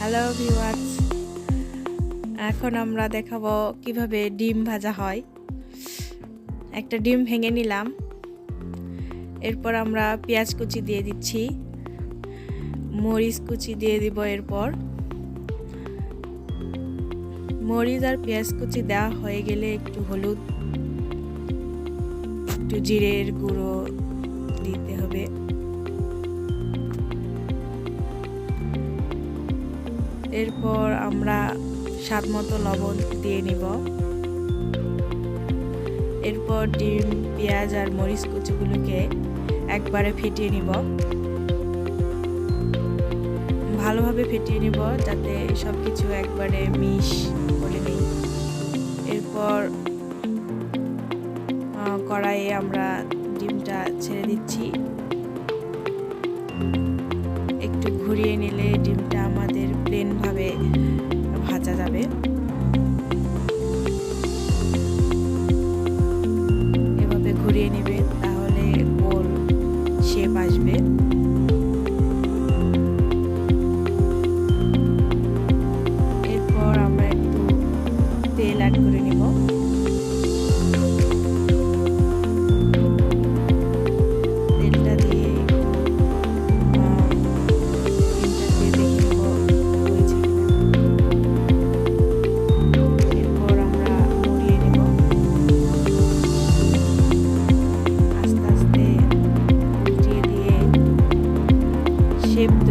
Hello viewers এখন আমরা দেখাবো কীভাবে ডিম ভাজা হয়। একটা ডিম ভেঙে নিলাম। এরপর আমরা পেঁয়াজ কুচি দিয়ে দিচ্ছি। মরিচ কুচি দিয়ে দিব এরপর। মরিচ আর পেঁয়াজ কুচি দেওয়া হয়ে গেলে একটু হলুদ, একটু জিরের গুঁড়ো এরপর আমরা স্বাদ মতো লবণ দিয়ে নিব। এরপর ডিম, পেঁয়াজ আর মরিচ কুচিগুলোকে একবারে ফেটিয়ে নিব। ভালোভাবে ফেটিয়ে নিব যাতে সব কিছু একবারে মিশ করে নিই। এরপর কড়াইয়ে আমরা ডিমটা ছেড়ে দিচ্ছি। একটু ঘুরিয়ে নিলে ডিমটা প্লেনভাবে ভাজা যাবে। এভাবে ঘুরিয়ে নেবে তাহলে গোল শেপ আসবে।